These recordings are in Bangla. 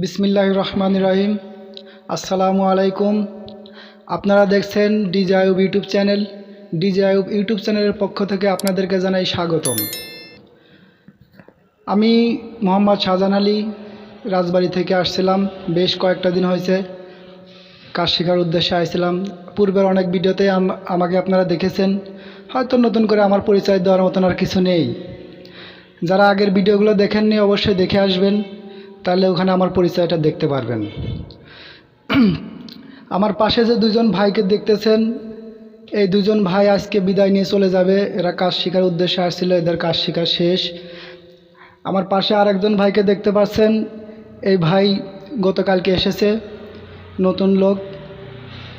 বিসমিল্লাহ রহমান রহিম। আসসালামু আলাইকুম। আপনারা দেখছেন DJ Ayub YouTube channel DJ Ayub YouTube চ্যানেলের পক্ষ থেকে আপনাদেরকে জানাই স্বাগতম। আমি মোহাম্মদ শাহজাহান আলী, রাজবাড়ি থেকে আসছিলাম। বেশ কয়েকটা দিন হয়েছে। কাজ শেখার উদ্দেশ্যে আসছিলাম পূর্বের অনেক ভিডিওতে আম- আমাকে আপনারা দেখেছেন। হয়তো নতুন করে আমার পরিচয় দেওয়ার মতন আর কিছু নেই। যারা আগের ভিডিওগুলো দেখেননি, অবশ্যই দেখে আসবেন। তাহলে ওখানে আমার পরিচয়টা দেখতে পারবেন। আমার পাশে যে দুজন ভাইকে দেখতেছেন, এই দুজন ভাই আজকে বিদায় নিয়ে চলে যাবে। এরা কাজ শেখার উদ্দেশ্যে আসছিল, এদের কাজ শেখা শেষ। আমার পাশে আরেকজন ভাইকে দেখতে পাচ্ছেন, এই ভাই গতকালকে এসেছে, নতুন লোক।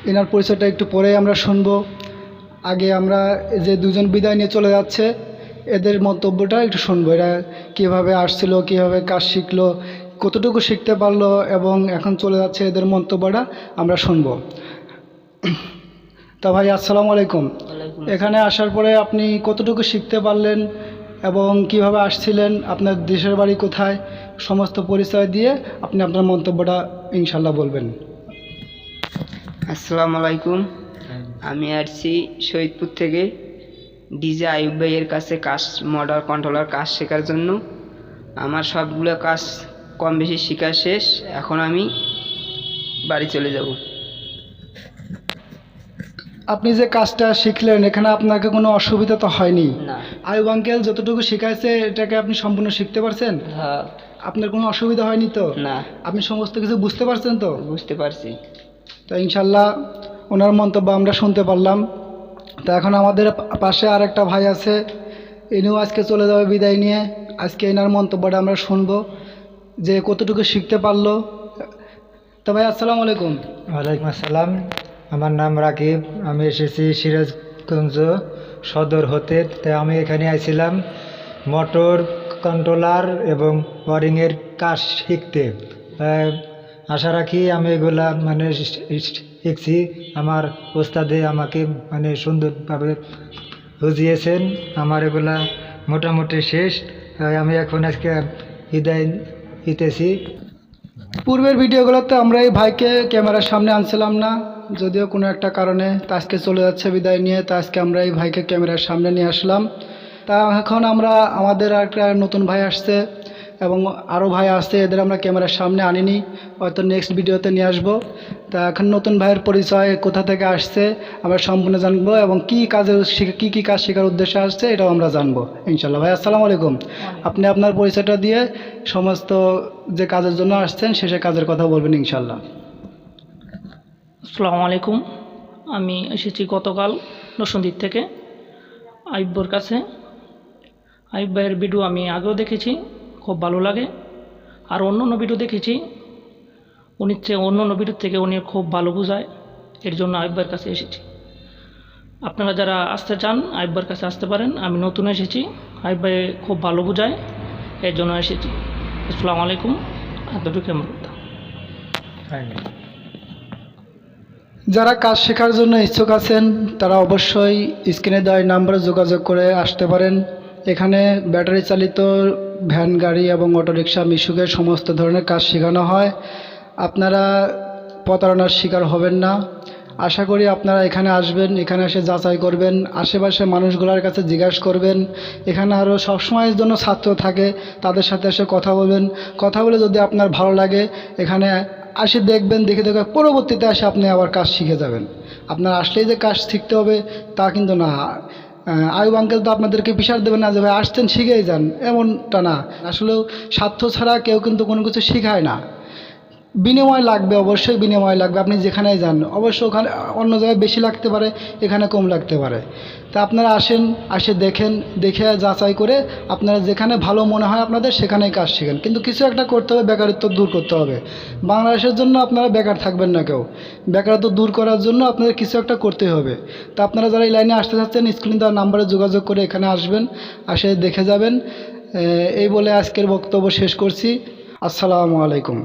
এনার পরিচয়টা একটু পরে আমরা শুনব। আগে আমরা যে দুজন বিদায় নিয়ে চলে যাচ্ছে, এদের মন্তব্যটা একটু শুনব। এরা কীভাবে আসছিল, কীভাবে কাজ শিখলো কতটুকু শিখতে পারল এবং এখন চলে যাচ্ছে এদের মন্তব্যটা আমরা শুনব। তা ভাই আসসালামু আলাইকুম। এখানে আসার পরে আপনি কতটুকু শিখতে পারলেন এবং কীভাবে আসছিলেন আপনার দেশের বাড়ি কোথায় সমস্ত পরিচয় দিয়ে আপনি আপনার মন্তব্যটা ইনশাল্লাহ বলবেন। আসসালামু আলাইকুম। আমি আসছি শহীদপুর থেকে ডিজে আয়ুব ভাইয়ের কাছে কাজ মডার কন্ট্রোলার কাজ শেখার জন্য। আমার সবগুলো কাজ কম বেশি শেখা শেষ এখন আমি বাড়ি চলে যাব। আপনি যে কাজটা শিখলেন এখানে আপনাকে কোনো অসুবিধা তো হয়নি? না। আয়ুব আঙ্কেল যতটুকু শিখাইছে এটাকে আপনি সম্পূর্ণ শিখতে পারছেন? হ্যাঁ। আপনার কোনো অসুবিধা হয়নি তো? না। আপনি সমস্ত কিছু বুঝতে পারছেন তো? বুঝতে পারছি। তো ইনশাল্লাহ ওনার মন্তব্য আমরা শুনতে পারলাম। তো এখন আমাদের পাশে আরেকটা ভাই আছে। ইনিও আজকে চলে যাবে বিদায় নিয়ে। আজকে এনার মন্তব্যটা আমরা শুনব। যে কতটুকু শিখতে পারল। তো ভাই, আসসালামু আলাইকুম। ওয়ালাইকুম আসসালাম। আমার নাম রাকিব। আমি এসেছি সিরাজগঞ্জ সদর হতে। তাই আমি এখানে আইছিলাম মোটর কন্ট্রোলার এবং ওয়ারিংয়ের কাজ শিখতে। আশা রাখি আমি এগুলা মানে শিখছি। আমার ওস্তাদে আমাকে মানে সুন্দরভাবে বুঝিয়েছেন। আমার এগুলা মোটামুটি শেষ। আমি এখন আজকে বিদায় দিতেছি পূর্বের ভিডিওগুলোতে আমরা এই ভাইকে ক্যামেরার সামনে আনছিলাম না, যদিও কোনো একটা কারণে তাজকে চলে যাচ্ছে বিদায় নিয়ে তাজকে আমরা এই ভাইকে ক্যামেরার সামনে নিয়ে আসলাম। তা এখন আমরা, আমাদের একটা নতুন ভাই আসছে এবং আরও ভাই আসছে, এদের আমরা ক্যামেরার সামনে আনিনি, হয়তো নেক্সট ভিডিওতে নিয়ে আসব। তা এখন নতুন ভাইয়ের পরিচয় কোথা থেকে আসছে, আমরা সম্পূর্ণ জানব এবং কী কাজের কী কী কাজ শেখার উদ্দেশ্যে আসছে, এটাও আমরা জানব ইনশাল্লাহ ভাই, আসসালামু আলাইকুম। আপনি আপনার পরিচয়টা দিয়ে সমস্ত যে কাজের জন্য আসছেন শেষে কাজের কথা বলবেন ইনশাল্লাহ আসসালামু আলাইকুম। আমি এসেছি গতকাল নসন্দীপ থেকে, আইব্বর কাছে। আইব ভাইয়ের ভিডিও আমি আগেও দেখেছি। খুব ভালো লাগে। আর অন্য অন্য ভিডিও দেখেছি। উনি চেয়ে অন্য অন্য ভিডিও থেকে উনি খুব ভালো বোঝায়। এর জন্য আইব ভাইয়ের কাছে এসেছি। আপনারা যারা আসতে চান আইব ভাইয়ের কাছে আসতে পারেন। আমি নতুন এসেছি। আইব ভাই খুব ভালো বোঝায়। এর জন্য এসেছি। আসসালামু আলাইকুম। এতটুকু আমার কথা? যারা কাজ শেখার জন্য ইচ্ছুক আছেন তারা অবশ্যই স্ক্রিনে দেওয়া নাম্বারে যোগাযোগ করে আসতে পারেন। এখানে ব্যাটারি চালিত ভ্যান, গাড়ি এবং অটোরিকশা মিশুকের সমস্ত ধরনের কাজ শেখানো হয়। আপনারা প্রতারণার শিকার হবেন না। আশা করি আপনারা এখানে আসবেন, এখানে এসে যাচাই করবেন, আশেপাশে মানুষগুলোর কাছে জিজ্ঞাসা করবেন। এখানে আরও সবসময়ের জন্য ছাত্র থাকে, তাদের সাথে এসে কথা বলবেন। কথা বলে যদি আপনার ভালো লাগে, এখানে আসে দেখবেন, দেখে দেখে পরবর্তীতে আসে আপনি আবার কাজ শিখে যাবেন। আপনার আসলেই যে কাজ শিখতে হবে, তা কিন্তু না। আয়ুব আঙ্কেল তো আপনাদেরকে পিসার দেবেন না যে ভাই আসছেন, শিখেই যান। এমনটা না। আসলেও স্বার্থ ছাড়া কেউ কিন্তু কোনো কিছু শিখায় না। বিনিময় লাগবে, অবশ্যই বিনিময় লাগবে। আপনি যেখানেই যান, অবশ্য ওখানে অন্য জায়গায় বেশি লাগতে পারে, এখানে কম লাগতে পারে। তা আপনারা আসেন, আসে দেখেন, দেখে যাচাই করে আপনারা যেখানে ভালো মনে হয় আপনাদের সেখানেই কাজ শিখেন। কিন্তু কিছু একটা করতে হবে, বেকারত্ব দূর করতে হবে। বাংলাদেশের জন্য আপনারা বেকার থাকবেন না কেউ। বেকারত্ব দূর করার জন্য আপনাদের কিছু একটা করতে হবে। তা আপনারা যারা এই লাইনে আসতে চাচ্ছেন, স্ক্রিনে দেওয়া নাম্বারে যোগাযোগ করে এখানে আসবেন, আসে দেখে যাবেন। এই বলে আজকের বক্তব্য শেষ করছি। আসসালামু আলাইকুম।